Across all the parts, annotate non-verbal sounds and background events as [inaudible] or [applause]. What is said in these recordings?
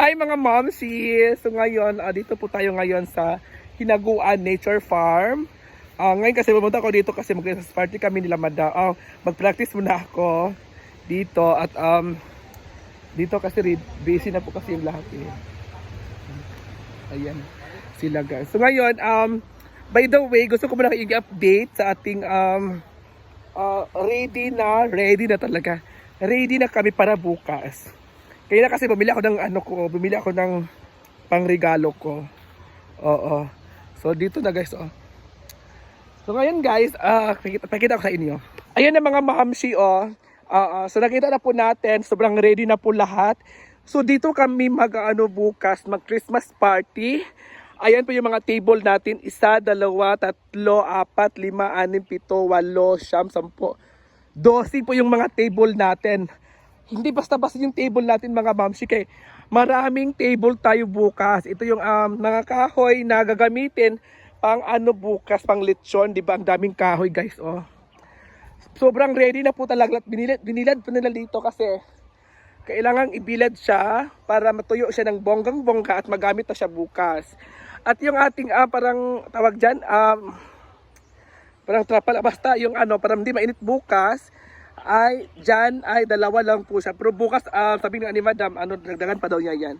Hi mga momsies! So ngayon, ah, dito po tayo ngayon sa Hinaguan Nature Farm. Ah, ngayon kasi pumunta ako dito kasi mag-Christmas party kami nila Mada. Ah, mag-practice muna ako dito at um, dito kasi busy na po kasi yung lahat eh. Ayan sila guys. So ngayon, um, by the way, gusto ko muna i-update sa ating um, ah, ready na, ready na talaga. Ready na kami para bukas. Kaya kasi bumili ako ng ano ko, bumili ako ng pangregalo ko. Oo. So dito na guys, oh. So ngayon guys, ah pakita, pakita ko sa inyo. Ayan na mga mahamsi, oh. Ah, ah, so nakita na po natin, sobrang ready na po lahat. So dito kami mag ano bukas, mag Christmas party. Ayan po yung mga table natin. Isa, dalawa, tatlo, apat, lima, anim, pito, walo, siyam, sampo. Dosi po yung mga table natin. Hindi basta-basta yung table natin mga mamsi kay maraming table tayo bukas. Ito yung um, mga kahoy na gagamitin pang ano bukas, pang lechon, di ba? Ang daming kahoy guys, oh. Sobrang ready na po talaga. Binilad, binilad po nila dito kasi kailangang ibilad siya para matuyo siya ng bonggang-bongga at magamit na siya bukas. At yung ating ah, parang tawag dyan, um, parang trapal, basta yung ano, parang hindi mainit bukas, ay dyan ay dalawa lang po siya. Pero bukas, ah, sabi nga ni madam, ano, dagdagan pa daw niya yan.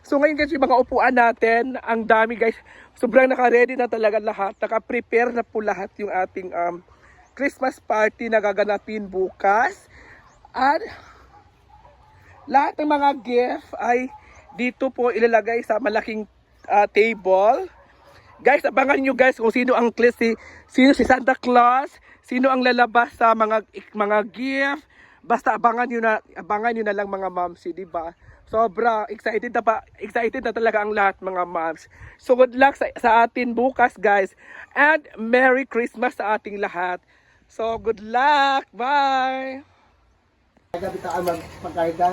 So ngayon guys, yung mga upuan natin, ang dami guys, sobrang naka-ready na talaga lahat, naka-prepare na po lahat yung ating um, Christmas party na gaganapin bukas. At lahat ng mga gift ay dito po ilalagay sa malaking ah, table. Guys, abangan nyo guys kung sino ang cl- si, sino si Santa Claus, sino ang lalabas sa mga mga gift. Basta abangan nyo na abangan nyo na lang mga moms, di ba? Sobra excited na pa, excited na talaga ang lahat mga moms. So good luck sa, sa atin bukas guys. And Merry Christmas sa ating lahat. So good luck. Bye. Gabi ka mag pagkarga.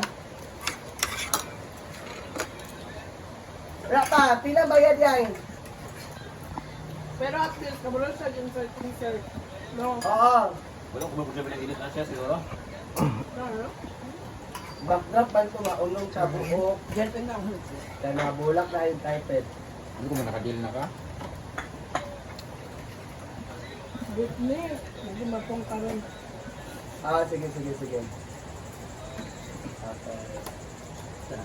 Rata, pila bayad yan? Pero at least, kabulol siya din sa sir. No? Oo. Wala ko magpapalabas ng init na siya siguro. Backdrop pa ito maulong sa buhok. Ganito na. Kaya nabulak na yung. Hindi ko man nakadil na ka. Witness. Hindi matong karon. Ah, sige, sige, sige. Okay.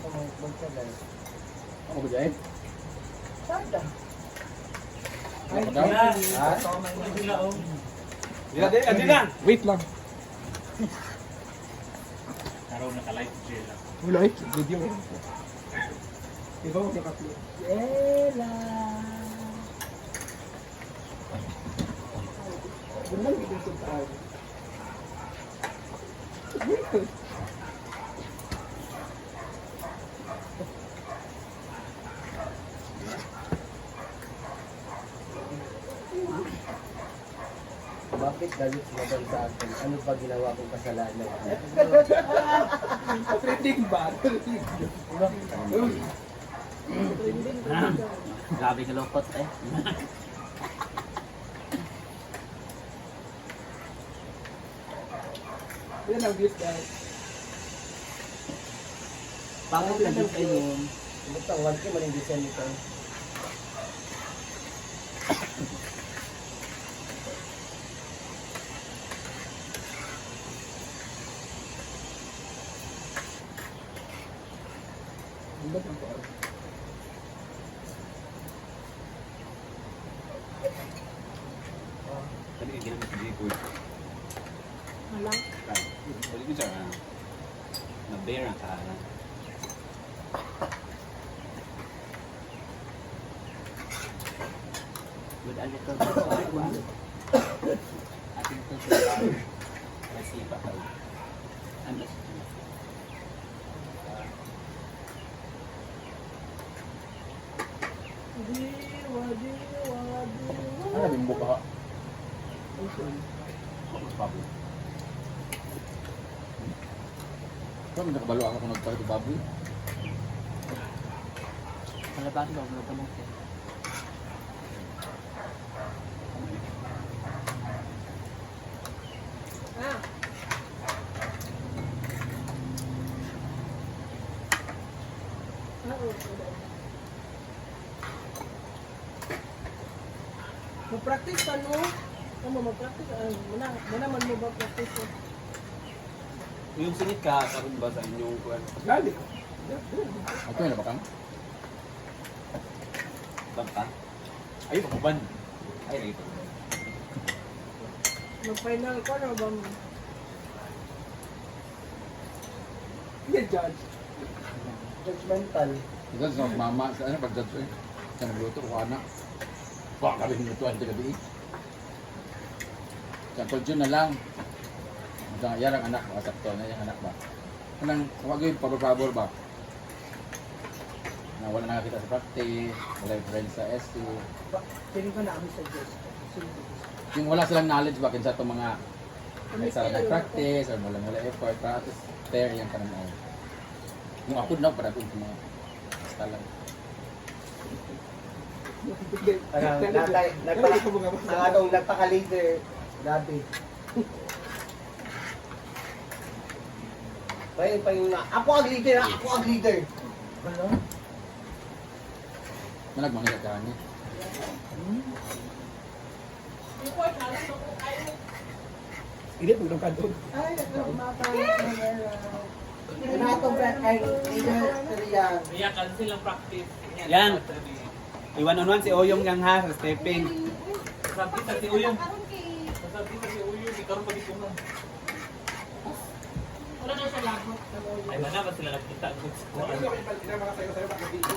Ako mag magsagal. Ako ba dyan? Sada. Ay, na. Wait lang. Araw naka-live sila. Wala eh. Video mo. Ikaw ang naka-upload. Ella. Ganda yung video sa tayo. Bakit galit sila ba sa akin? Ano ba ginawa kong kasalanan? Trending ba? Grabe ka lukot eh. Yan ang views guys. Pangit na din kayo. Basta, one key maling design nito. Ka. Halang. Balik ko siya. ah, Na-bear ang ka. Good a little bit of one. Ating to sa Kasi pa ka. Ano. Ano din buka ka? Mas baboy. Kung nakabalo ako kung nagpakita baboy. Malabas mo, malabas mo. Mag-practice Ano, mag-practice? Ah, muna, muna man mo ba practice? eh? Yung singit ka, karoon ba sa inyong kuwan? Gali. Ito na ba kang? Bangka? Ay, pakuban. Ay, rito. Mag-final ka na ba? Hindi, judge. Judgmental. Ito sa mama, sa ano pag-judge eh. Sa nagluto ko anak. Wah, kami nilutuan ito gabi. Sa kodyo na lang. Yan ang anak, asakto na yung anak ba. Anong, huwag yun, pabor-pabor ba? Na wala na kita sa practice, wala yung friends sa ST. Piling ko na kami sa Diyos. Yung wala silang knowledge ba, kinsa itong mga ay sa nag-practice, or wala wala effort, para at fair yung kanang Yung ako na, para kung mga basta lang. Parang natay, nagpaka, ang atong nagpaka-leader. Grabe. Payong payong na, ako ang leader, ha? ako ang leader. Ano? Manag mga ka niya. Hindi, pagdong ka doon. Ay, atong brand ay leader Korea. Kaya cancel ang practice. Yan. Iwan on one si Oyong yang ha, stepping. Sa si Oyong. Sabi sa si Oyong, ikaw pa dito mo. Wala na siya lagot. Ay, wala ba sila ko. Ano dito?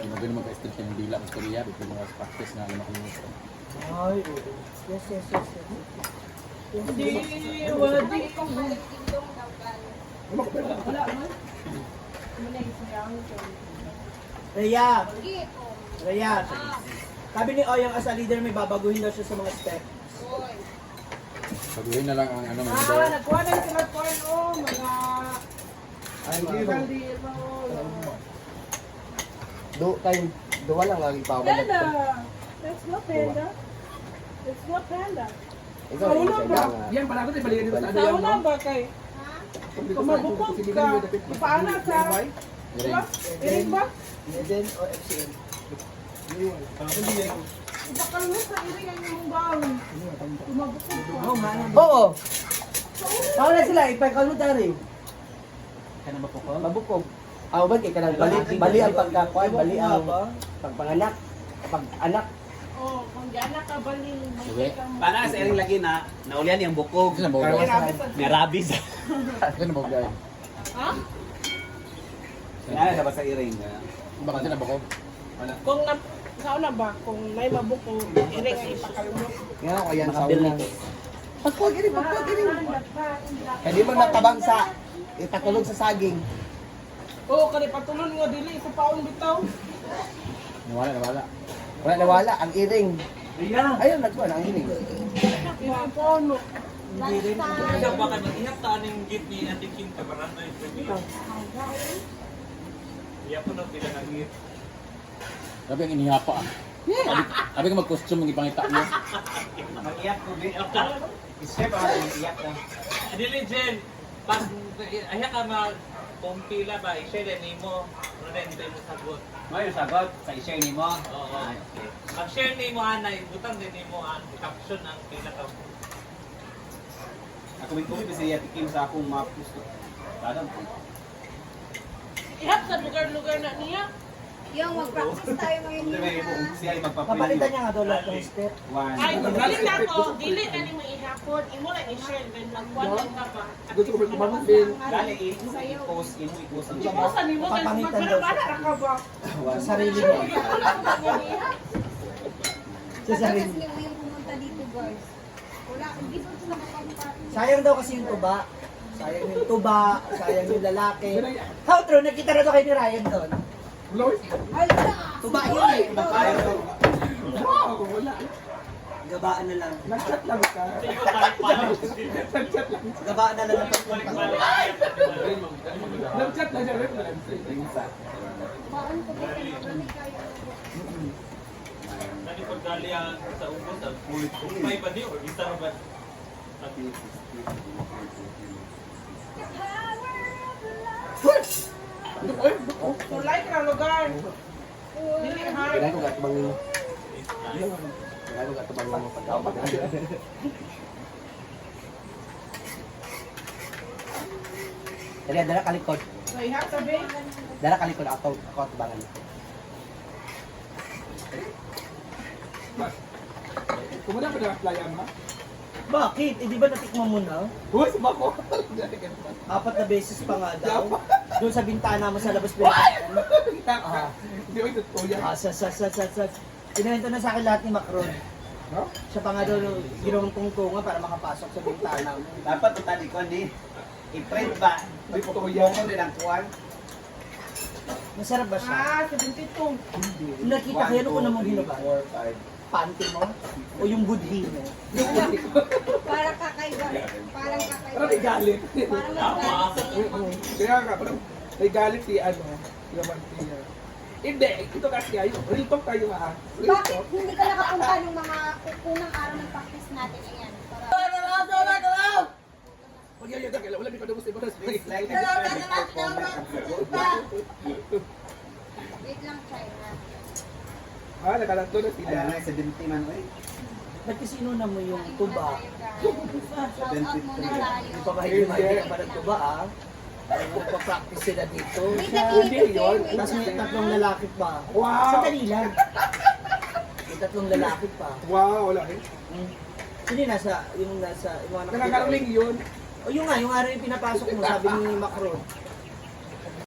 Yung mga ganun mga extension ng mas kaliya, bito mga practice na alam ako nito. Ay, yes, yes, yes. Hindi, wala di. Ano ko pala? Wala man. Isayang ko. Rhea! Rhea! Sabi ni Oyang as a leader may babaguhin daw siya sa mga step. Sabihin na lang ang ano Ah, member. nagkuha na sila po oh, mga Ay, kaldero. Do, tayo, duwa lang lagi pa ako. Panda! That's not panda. It's not panda. Ikaw, Sa isa ba? ah. Yan, pala ko tayo balikan dito sa ano Sa una ba kay? Kung mabukod ka, paano sa... Diba? Iring ba? Eden o FCN? Bakal mo sa iring ang iyong bawang. Mabukod ka. Oo! Paano sila? Ipagkalutari. Ka na ba po ko? Mabukog. Ah, ba kay kanang bali bali ang pagkakuan, bali ang pagpanganak, pag-anak. Oh, kung gana ka balil, Uwi. Para sa iring lagi na, naulian yung bukog. May rabies. Ito na ba? Ha? Kaya na ba sa iring? Bakit na ba Kung na... Sa una ba? Kung may mabukod, iring ang ipakalmot. Nga ako yan sa Makabil una. na. Pagkuha gini, pagkuha gini. Kaya Kaya di mo natabangsa. Itakulog sa saging. Oo, kani patulon nga dili sa paon bitaw. Nawala, nawala. Wala na wala, ang iring. Iya. Ayun, nagkuha ang iring. Ina paano? Isa ba ka nag-ihap taan yung git ni Ate Kim na yung Iya po na pila ng git. Sabi ang inihapa ah. Sabi, ko mag-costume ang ipangita niyo. Mag-iyak ko din. Isip ako iyak na. Adili Jen, pas ayak ka mag kung pila ba, i-share din mo. Ano din tayo mo sagot. Yung sagot sa i-share ni mo? Oo. Ang share ni mo anay, butang din ni mo ang caption ang pinaka Ako may kumi kasi yatikim sa akong map gusto. Kadang po. Ihap sa lugar-lugar na niya. Yung mag-practice tayo ngayon. Mo siya ay. Papalitan niya nga daw lahat ng step. One. Ay, dili na ko, dili na ni mo ihapon. Imo lang i-share then magkuan lang ka ba. Gusto ko ba kumakas din? Dali i-post, imo i-post ang Imo sa nimo kay Papamitan daw magbara ra ka ba. Sa sarili niya. Sa Kasi sarili ni niya. Will pumunta dito guys. Wala, hindi ko sila makampati. Sayang daw kasi yung tuba. Sayang yung tuba, sayang yung lalaki. How true, nakita na to kay ni Ryan doon. Blows? Hala! Tuba yun eh. Baka Wow, wala. gabaan na lang. Nag-chat lang ka. Nag-chat lang. Gabaan na lang. Nag-chat lang siya. Baon ko marami kayo. Nani pagdali ang sa ubos ang kulit ko. May ba di or isa ba? Tulay ka lugar. Dili hard. Kailangan ko gatubang nimo. Kailangan ko gatubang nimo pagkawag. Dali, dala kalikod. Have to be. Dala kalikod ako, ako atubangan. Kumuna pa na playa ma? Bakit? Eh, di ba natikman mo na? Uy, sumako! [laughs] Apat na beses pa nga daw. Doon sa bintana mo sa labas pinakain. Kita ka. Hindi ko ito yan. Ah, sa, sa, sa, sa, sa. Pinahento na sa akin lahat ni Macron. No? Siya pa nga daw ginawang tungtungan para makapasok sa bintana mo. Dapat ito tali ko ni i-print ba? Hindi ko to yan. Bukong nilang kuwan. Masarap ba siya? Ah, 72. Kung nakita kayo, ano ko namang hinaba? 4, 5. Panty mo? O yung budhi mo? Parang kakaiba. Parang Parang kakaiba. may galit. Parang. Oo. Kaya nga, parang may galit si ano, yaman siya. Hindi, ito kasi ay, real talk tayo ha. Real Bakit talk. hindi ka nakapunta nung mga unang araw ng practice natin? Ayan. Para... Pag yan, yan, yan, wala may kadabos na sa like and subscribe before comment. Wait lang, China. Ha, nakalanto na sila. Ayan na, 70 man, oy. Ba't kasi inuna mo yung tuba? Hindi pa mahigit pa ng tuba ah. Magpa-practice sila dito. Wait Sa- lang, wait, wait, wait, wait. Tapos may tatlong lalaki pa. Wow! Sandali lang. May tatlong lalaki pa. Wow, wala eh. Hmm. Sino yung nasa, yung nasa, yung mga nakikita? Nakakaroling yun. O yung nga, yung araw yung pinapasok mo, sabi ni Macron.